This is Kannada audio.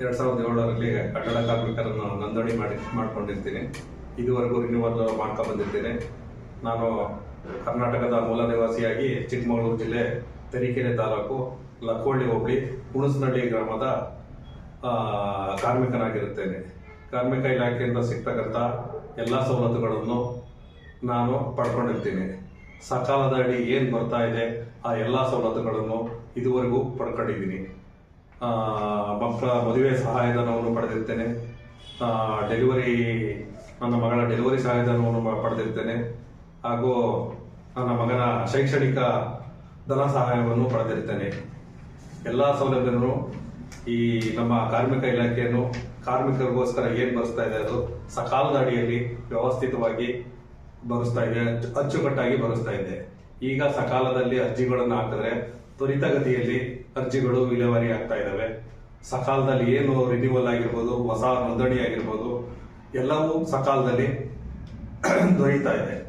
ಎರಡು ಸಾವಿರದ ಏಳರಲ್ಲಿ ಕಟ್ಟಡ ಕಾರ್ಮಿಕರನ್ನು ನೋಂದಣಿ ಮಾಡಿ ಮಾಡ್ಕೊಂಡಿರ್ತೀನಿ. ಇದುವರೆಗೂ ರಿನ್ಯೂವಲ್ ಮಾಡ್ಕೊಂಡು ಬಂದಿರ್ತೀನಿ. ನಾನು ಕರ್ನಾಟಕದ ಮೂಲ ನಿವಾಸಿಯಾಗಿ ಚಿಕ್ಕಮಗಳೂರು ಜಿಲ್ಲೆ ತರೀಕೆರೆ ತಾಲೂಕು ಲಕ್ಕೋಳ್ಳಿ ಹೋಬಳಿ ಹುಣಸನಹಳ್ಳಿ ಗ್ರಾಮದ ಕಾರ್ಮಿಕನಾಗಿರುತ್ತೇನೆ. ಕಾರ್ಮಿಕ ಇಲಾಖೆಯಿಂದ ಸಿಗ್ತಕ್ಕಂಥ ಎಲ್ಲ ಸವಲತ್ತುಗಳನ್ನು ನಾನು ಪಡ್ಕೊಂಡಿರ್ತೀನಿ. ಸಕಾಲದ ಅಡಿ ಏನು ಬರ್ತಾ ಇದೆ, ಆ ಎಲ್ಲ ಸವಲತ್ತುಗಳನ್ನು ಇದುವರೆಗೂ ಪಡ್ಕೊಂಡಿದ್ದೀನಿ. ಮಕ್ಕಳ ಮದುವೆ ಸಹಾಯಧನವನ್ನು ಪಡೆದಿರ್ತೇನೆ. ಡೆಲಿವರಿ ನನ್ನ ಮಗಳ ಡೆಲಿವರಿ ಸಹಾಯಧನವನ್ನು ಪಡೆದಿರ್ತೇನೆ. ಹಾಗೂ ನನ್ನ ಮಗನ ಶೈಕ್ಷಣಿಕ ಧನ ಸಹಾಯವನ್ನು ಪಡೆದಿರ್ತೇನೆ. ಎಲ್ಲ ಸೌಲಭ್ಯವನ್ನು ಈ ನಮ್ಮ ಕಾರ್ಮಿಕ ಇಲಾಖೆಯನ್ನು ಕಾರ್ಮಿಕರಿಗೋಸ್ಕರ ಏನ್ ಬರೆಸ್ತಾ ಇದೆ ಅದು ಸಕಾಲದ ಅಡಿಯಲ್ಲಿ ವ್ಯವಸ್ಥಿತವಾಗಿ ಬರೆಸ್ತಾ ಇದೆ ಅಚ್ಚು- ಅಚ್ಚುಕಟ್ಟಾಗಿ ಬರೆಸ್ತಾ ಇದೆ. ಈಗ ಸಕಾಲದಲ್ಲಿ ಅರ್ಜಿಗಳನ್ನು ಹಾಕಿದ್ರೆ ತ್ವರಿತಗತಿಯಲ್ಲಿ ಅರ್ಜಿಗಳು ವಿಲೇವಾರಿ ಆಗ್ತಾ ಇದ್ದಾವೆ ಸಕಾಲದಲ್ಲಿ ಏನು ರಿನ್ಯೂವಲ್ ಆಗಿರ್ಬೋದು, ಹೊಸ ನೋಂದಣಿ ಆಗಿರ್ಬೋದು, ಎಲ್ಲವೂ ಸಕಾಲದಲ್ಲಿ ದೊರೀತಾ ಇದೆ.